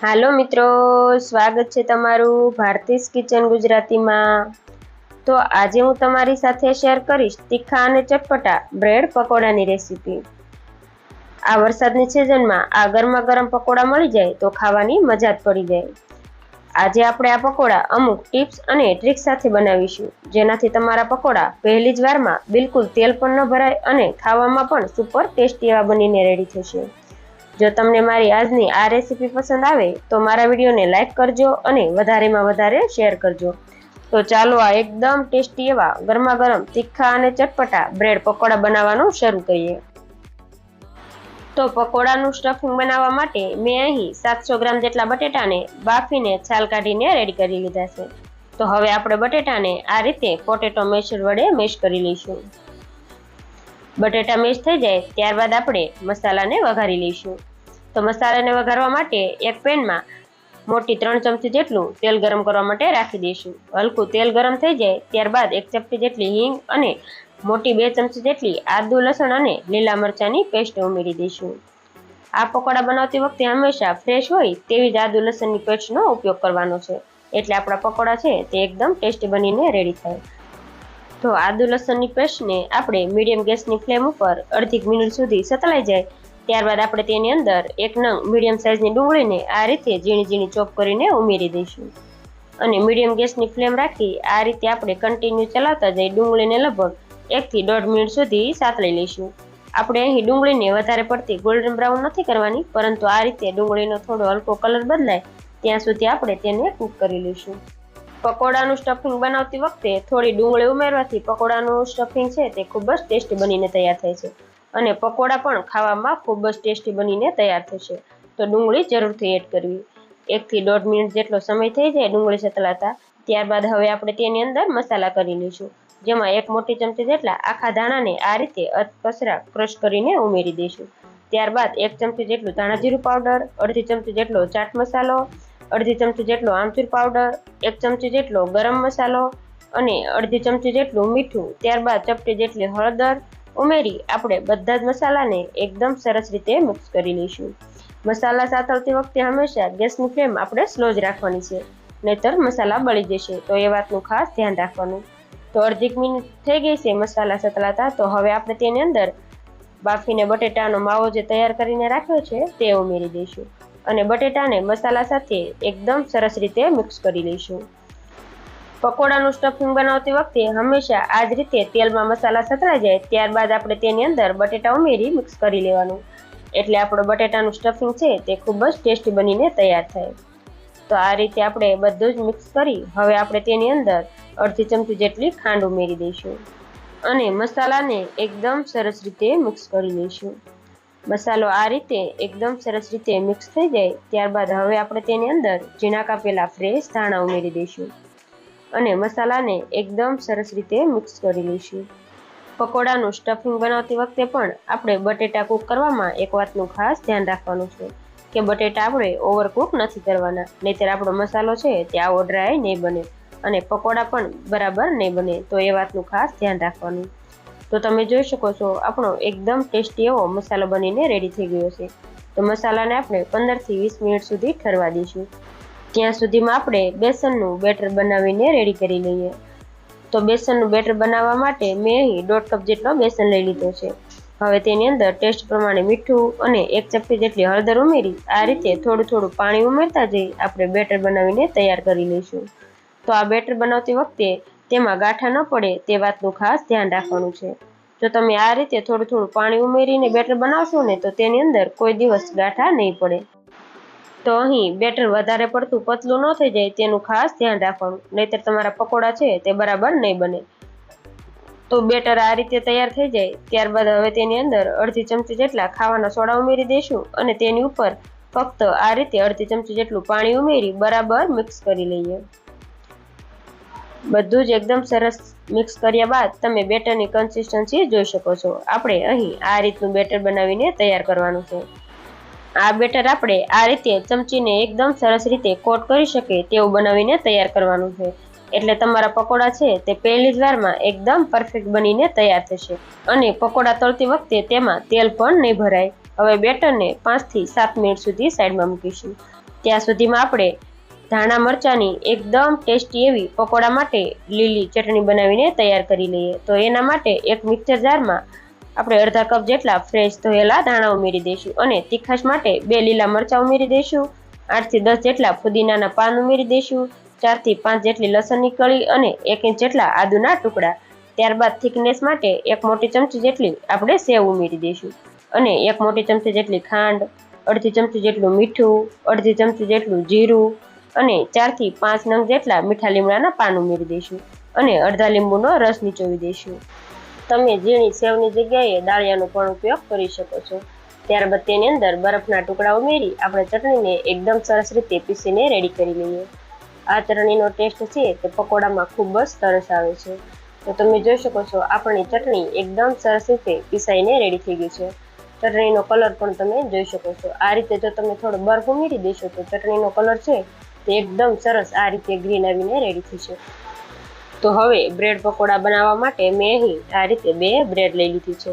હાલો મિત્રો, સ્વાગત છે તમારું ભારતીસ કિચન ગુજરાતીમાં. તો આજે હું તમારી સાથે શેર કરીશ તીખા અને ચટપટા બ્રેડ પકોડાની રેસીપી. આ વરસાદની સિઝનમાં આ ગરમા ગરમ પકોડા મળી જાય તો ખાવાની મજા જ પડી જાય. આજે આપણે આ પકોડા અમુક ટિપ્સ અને ટ્રિક્સ સાથે બનાવીશું, જેનાથી તમારા પકોડા પહેલી જ વારમાં બિલકુલ તેલ પણ ન ભરાય અને ખાવામાં પણ સુપર ટેસ્ટી એવા બનીને રેડી થશે. જો તમને મારી આજની આ રેસીપી પસંદ આવે, તો મારા વિડીયોને લાઇક કરજો અને વધારેમાં વધારે શેર કરજો. તો ચાલો આ એકદમ ટેસ્ટી એવા ગરમા ગરમ તીખા અને ચટપટા બ્રેડ પકોડા બનાવવાનું શરૂ કરીએ. તો પકોડાનું સ્ટફિંગ બનાવવા માટે મેં અહીં સાતસો ગ્રામ જેટલા બટેટાને બાફીને છાલ કાઢીને રેડી કરી લીધા છે. તો હવે આપણે બટેટાને આ રીતે પોટેટો મેશર વડે મેશ કરી લઈશું. બટેટા મેશ થઈ જાય ત્યારબાદ આપણે મસાલાને વઘારી લઈશું. તો મસાલાને વઘારવા માટે એક પેનમાં મોટી ત્રણ ચમચી જેટલું તેલ ગરમ કરવા માટે રાખી દઈશું. હલકું તેલ ગરમ થઈ જાય ત્યારબાદ એક ચપટી જેટલી હિંગ અને મોટી બે ચમચી જેટલી આદુ, લસણ અને લીલા મરચાંની પેસ્ટ ઉમેરી દઈશું. આ પકોડા બનાવતી વખતે હંમેશા ફ્રેશ હોય તેવી જ આદુ, લસણની પેસ્ટનો ઉપયોગ કરવાનો છે. એટલે આપણા પકોડા છે તે એકદમ ટેસ્ટી બનીને રેડી થાય. તો આદુ લસણની પેસ્ટને આપણે મીડિયમ ગેસની ફ્લેમ ઉપર અડધી મિનિટ સુધી સતલાઈ જાય. ત્યારબાદ આપણે તેની અંદર એક નંગ મીડિયમ સાઇઝની ડુંગળીને આ રીતે ઝીણી ઝીણી ચોપ કરીને ઉમેરી દઈશું. અને મીડિયમ ગેસની ફ્લેમ રાખી આ રીતે આપણે કન્ટિન્યુ ચલાવતા જઈ ડુંગળીને લગભગ એકથી દોઢ મિનિટ સુધી સાતળી લઈશું. આપણે અહીં ડુંગળીને વધારે પડતી ગોલ્ડન બ્રાઉન નથી કરવાની, પરંતુ આ રીતે ડુંગળીનો થોડો હલકો કલર બદલાય, ત્યાં સુધી આપણે તેને કૂક કરી લઈશું. પકોડાનું સ્ટફિંગ બનાવતી વખતે થોડી ડુંગળી ઉમેરવાથી પકોડાનું સ્ટફિંગ છે તે ખૂબ જ ટેસ્ટી બનીને તૈયાર થાય છે. અને પકોડા પણ ખાવામાં ખૂબ જ ટેસ્ટી બનીને તૈયાર થશે તો ડુંગળી જરૂરથી એડ કરવી. એકથી દોઢ મિનિટ જેટલો સમય થઈ જાય ડુંગળી સતલાતા. ત્યારબાદ હવે આપણે તેની અંદર મસાલા કરી લઈશું. જેમાં એક મોટી ચમચી જેટલા આખા દાણાને આ રીતે અધપસરા ક્રશ કરીને ઉમેરી દઈશું. ત્યારબાદ એક ચમચી જેટલું ધાણા જીરું પાવડર, અડધી ચમચી જેટલો ચાટ મસાલો, અડધી ચમચી જેટલો આમચૂર પાવડર એક ચમચી જેટલો ગરમ મસાલો અને અડધી ચમચી જેટલું મીઠું, ત્યારબાદ ચપટી જેટલી હળદર ઉમેરી આપણે બધા જ મસાલાને એકદમ સરસ રીતે મિક્સ કરી લઈશું. મસાલા સાતળતી વખતે હંમેશા ગેસની ફ્લેમ આપણે સ્લો જ રાખવાની છે, નહીતર મસાલા બળી જશે. તો એ વાતનું ખાસ ધ્યાન રાખવાનું. તો અડધી મિનિટ થઈ ગઈ છે મસાલા સતલાતા, તો હવે આપણે તેની અંદર બાફીને બટેટાનો માવો જે તૈયાર કરીને રાખ્યો છે, તે ઉમેરી દઈશું. અને બટેટાને મસાલા સાથે એકદમ સરસ રીતે મિક્સ કરી લઈશું. પકોડાનું સ્ટફિંગ બનાવતી વખતે હંમેશા આ જ રીતે તેલમાં મસાલા સતરાઈ જાય ત્યારબાદ આપણે તેની અંદર બટેટા ઉમેરી મિક્સ કરી લેવાનું. એટલે આપણો બટેટાનું સ્ટફિંગ છે તે ખૂબ જ ટેસ્ટી બનીને તૈયાર થાય. તો આ રીતે આપણે બધું જ મિક્સ કરી હવે આપણે તેની અંદર અડધી ચમચી જેટલી ખાંડ ઉમેરી દઈશું. અને મસાલાને એકદમ સરસ રીતે મિક્સ કરી લઈશું. મસાલો આ રીતે એકદમ સરસ રીતે મિક્સ થઈ જાય, ત્યારબાદ હવે આપણે તેની અંદર ઝીણા કાપેલા ફ્રેશ ધાણા ઉમેરી દઈશું અને મસાલાને એકદમ સરસ રીતે મિક્સ કરી લઈશું. પકોડાનું સ્ટફિંગ બનાવતી વખતે પણ આપણે બટેટા કૂક કરવામાં એક વાતનું ખાસ ધ્યાન રાખવાનું છે કે બટેટા આપણે ઓવરકૂક નથી કરવાના, નહીંતર આપણો મસાલો છે તે આવો ડ્રાય નહીં બને અને પકોડા પણ બરાબર નહીં બને, તો એ વાતનું ખાસ ધ્યાન રાખવાનું. તો તમે જોઈ શકો છો, આપણો એકદમ ટેસ્ટી એવો મસાલો બનીને રેડી થઈ ગયો છે. તો મસાલાને આપણે પંદરથી વીસ મિનિટ સુધી ઠરવા દઈશું. ત્યાં સુધીમાં આપણે બેસનનું બેટર બનાવીને રેડી કરી લઈએ. તો બેસનનું બેટર બનાવવા માટે મેં અહીં દોઢ કપ જેટલો બેસન લઈ લીધો છે. હવે તેની અંદર ટેસ્ટ પ્રમાણે મીઠું અને એક ચપટી જેટલી હળદર ઉમેરી આ રીતે થોડું થોડું પાણી ઉમેરતા જઈ આપણે બેટર બનાવીને તૈયાર કરી લઈશું. તો આ બેટર બનાવતી વખતે તેમાં ગાંઠા ન પડે તે વાતનું ખાસ ધ્યાન રાખવાનું છે. જો તમે આ રીતે થોડું થોડું પાણી ઉમેરીને બેટર બનાવશો ને, તો તેની અંદર કોઈ દિવસ ગાંઠા નહીં પડે. તો અહીં બેટર વધારે પડતું પતલું ન થઈ જાય તેનું ખાસ ધ્યાન રાખવાનું. નહીતર તમારા પકોડા છે તે બરાબર નહીં બને. તો બેટર આ રીતે તૈયાર થઈ જાય, ત્યારબાદ હવે તેની અંદર અડધી ચમચી જેટલા ખાવાના સોડા ઉમેરી દઈશું અને તેની ઉપર ફક્ત આ રીતે અડધી ચમચી જેટલું પાણી ઉમેરી બરાબર મિક્સ કરી લઈએ. બધું જ એકદમ સરસ મિક્સ કર્યા બાદ તમે બેટરની કન્સિસ્ટન્સી જોઈ શકો છો. આપણે અહીં આ રીતનું બેટર બનાવીને તૈયાર કરવાનું છે. આ બેટર આપણે આ રીતે ચમચીને એકદમ સરસ રીતે કોટ કરી શકે તેવું બનાવીને તૈયાર કરવાનું છે. એટલે તમારા પકોડા છે તે પહેલી જ વારમાં એકદમ પરફેક્ટ બનીને તૈયાર થશે. અને પકોડા તળતી વખતે તેમાં તેલ પણ નહીં ભરાય. હવે બેટરને પાંચથી સાત મિનિટ સુધી સાઈડમાં મૂકીશું. ત્યાં સુધીમાં આપણે ધાણા મરચાંની એકદમ ટેસ્ટી એવી પકોડા માટે લીલી ચટણી બનાવીને તૈયાર કરી લઈએ. તો એના માટે એક મિક્સર જારમાં આપણે અડધા કપ જેટલા ફ્રેશ ધોયેલા ધાણા ઉમેરી દઈશું અને તીખાશ માટે બે લીલા મરચાં ઉમેરી દઈશું. આઠથી દસ જેટલા ફુદીનાના પાન ઉમેરી દઈશું. ચારથી પાંચ જેટલી લસણની કળી અને એક ઇંચ જેટલા આદુના ટુકડા. ત્યારબાદ થિકનેસ માટે એક મોટી ચમચી જેટલી આપણે સેવ ઉમેરી દઈશું. અને એક મોટી ચમચી જેટલી ખાંડ, અડધી ચમચી જેટલું મીઠું, અડધી ચમચી જેટલું જીરું અને ચારથી પાંચ નંગ જેટલા મીઠા લીમડાના પાન ઉમેરી દઈશું અને અડધા લીંબુનો રસ નીચોવી દઈશું. તમે ઝીણી સેવની જગ્યાએ દાળિયાનો પણ ઉપયોગ કરી શકો છો. ત્યારબાદ તેની અંદર બરફના ટુકડા ઉમેરી આપણે ચટણીને એકદમ સરસ રીતે પીસીને રેડી કરી લઈએ. આ ચટણીનો ટેસ્ટ છે તે પકોડામાં ખૂબ જ સરસ આવે છે. તો તમે જોઈ શકો છો આપણી ચટણી એકદમ સરસ રીતે પીસાઈને રેડી થઈ ગઈ છે. ચટણીનો કલર પણ તમે જોઈ શકો છો. આ રીતે જો તમે થોડો બરફ ઉમેરી દેશો તો ચટણીનો કલર છે એકદમ સરસ આ રીતે ગ્રીન આવીને રેડી થશે તો હવે બ્રેડ પકોડા બનાવવા માટે મેં અહીં આ રીતે બે બ્રેડ લઈ લીધી છે.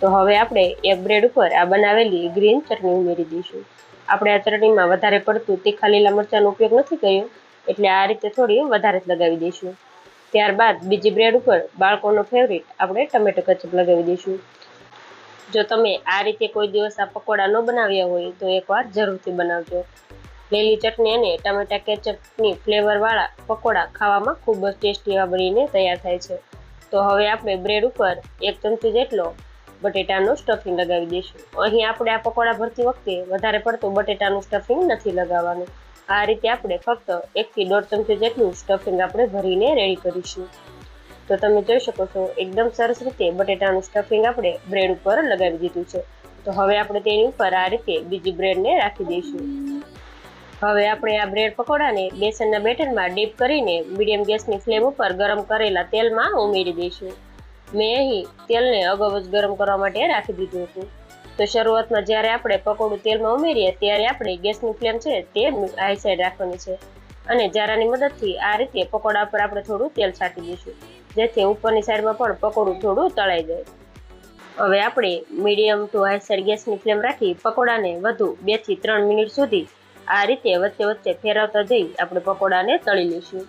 તો હવે આપણે એક બ્રેડ ઉપર આ બનાવેલી ગ્રીન ચટણી ઉમેરી દઈશું. આપણે આ ચટણીમાં વધારે પડતું તીખા લીલા મરચાંનો ઉપયોગ નથી કર્યો, એટલે આ રીતે થોડી વધારે જ લગાવી દઈશું. ત્યારબાદ બીજી બ્રેડ ઉપર બાળકોનો ફેવરિટ આપણે ટમેટો કચપ લગાવી દઈશું. જો તમે આ રીતે કોઈ દિવસ આ પકોડા ન બનાવ્યા હોય તો એકવાર જરૂરથી બનાવજો. લીલી ચટણી અને ટમેટા કેચપની ફ્લેવરવાળા પકોડા ખાવામાં ખૂબ જ ટેસ્ટી એવા બનીને તૈયાર થાય છે. તો હવે આપણે બ્રેડ ઉપર એક ચમચી જેટલો બટેટાનું સ્ટફિંગ લગાવી દઈશું. અહીં આપણે આ પકોડા ભરતી વખતે વધારે પડતું બટેટાનું સ્ટફિંગ નથી લગાવવાનું. આ રીતે આપણે ફક્ત એકથી દોઢ ચમચી જેટલું સ્ટફિંગ આપણે ભરીને રેડી કરીશું. તો તમે જોઈ શકો છો, એકદમ સરસ રીતે બટેટાનું સ્ટફિંગ આપણે બ્રેડ ઉપર લગાવી દીધું છે. તો હવે આપણે તેની ઉપર આ રીતે બીજી બ્રેડને રાખી દઈશું. હવે આપણે આ બ્રેડ પકોડાને બેસનના બેટરમાં ડીપ કરીને મીડિયમ ગેસની ફ્લેમ ઉપર ગરમ કરેલા તેલમાં ઉમેરી દઈશું. મેં અહીં તેલને અગાઉ જ ગરમ કરવા માટે રાખી દીધું હતું. તો શરૂઆતમાં જ્યારે આપણે પકોડું તેલમાં ઉમેરીએ ત્યારે આપણે ગેસની ફ્લેમ છે તે હાઈ સાઈડ રાખવાની છે. અને જારાની મદદથી આ રીતે પકોડા પર આપણે થોડું તેલ છાંટી દઈશું, જેથી ઉપરની સાઈડમાં પણ પકોડું થોડું તળાઈ જાય. હવે આપણે મીડિયમ ટુ હાઈ સાઈડ ગેસની ફ્લેમ રાખી પકોડાને વધુ બેથી ત્રણ મિનિટ સુધી આ રીતે વચ્ચે વચ્ચે ફેરવતા જઈ આપણે પકોડાને તળી લઈશું.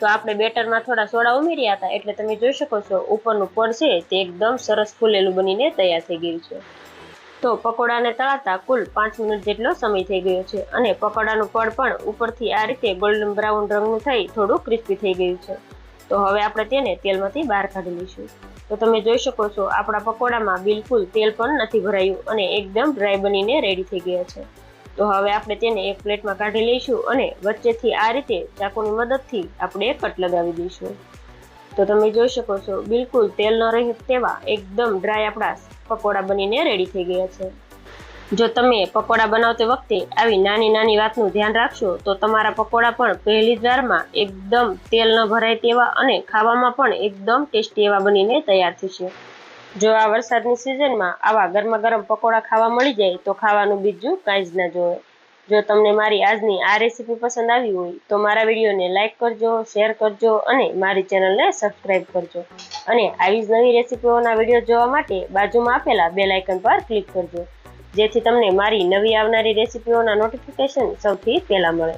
તો આપણે બેટરમાં થોડા સોડા ઉમેર્યા હતા, એટલે તમે જોઈ શકો છો, ઉપરનું પડ છે તે એકદમ સરસ ફૂલેલું બનીને તૈયાર થઈ ગયું છે. તો પકોડાને તળાતા કુલ પાંચ મિનિટ જેટલો સમય થઈ ગયો છે અને પકોડાનું પડ પણ ઉપરથી આ રીતે ગોલ્ડન બ્રાઉન રંગનું થઈ થોડું ક્રિસ્પી થઈ ગયું છે. તો હવે આપણે તેને તેલમાંથી બહાર કાઢી લઈશું. તો તમે જોઈ શકો છો, આપણા પકોડામાં બિલકુલ તેલ પણ નથી ભરાયું અને એકદમ ડ્રાય બનીને રેડી થઈ ગયા છે. તો હવે આપણે તેને એક પ્લેટમાં કાઢી લઈશું અને વચ્ચેથી આ રીતે ચાકુની મદદથી આપણે કટ લગાવી દઈશું. તો તમે જોઈ શકો છો, બિલકુલ તેલ ન રહે તેવા એકદમ ડ્રાય આપણા પકોડા બનીને રેડી થઈ ગયા છે. જો તમે પકોડા બનાવતી વખતે આવી નાની નાની વાતનું ધ્યાન રાખશો, તો તમારા પકોડા પણ પહેલી જ વારમાં એકદમ તેલ ન ભરાય તેવા અને ખાવામાં પણ એકદમ ટેસ્ટી એવા બનીને તૈયાર થશે. જો આ વરસાદની સિઝનમાં આવા ગરમા ગરમ પકોડા ખાવા મળી જાય, તો ખાવાનું બીજું કાંઈ જ ના જોવે. જો તમને મારી આજની આ રેસીપી પસંદ આવી હોય, તો મારા વિડીયોને લાઇક કરજો, શેર કરજો અને મારી ચેનલને સબસ્ક્રાઈબ કરજો. અને આવી જ નવી રેસીપીઓના વીડિયો જોવા માટે બાજુમાં આપેલા બે લાઇકન પર ક્લિક કરજો. જેથી તમને મારી નવી આવનારી રેસીપીઓના નોટિફિકેશન સૌથી પહેલાં મળે.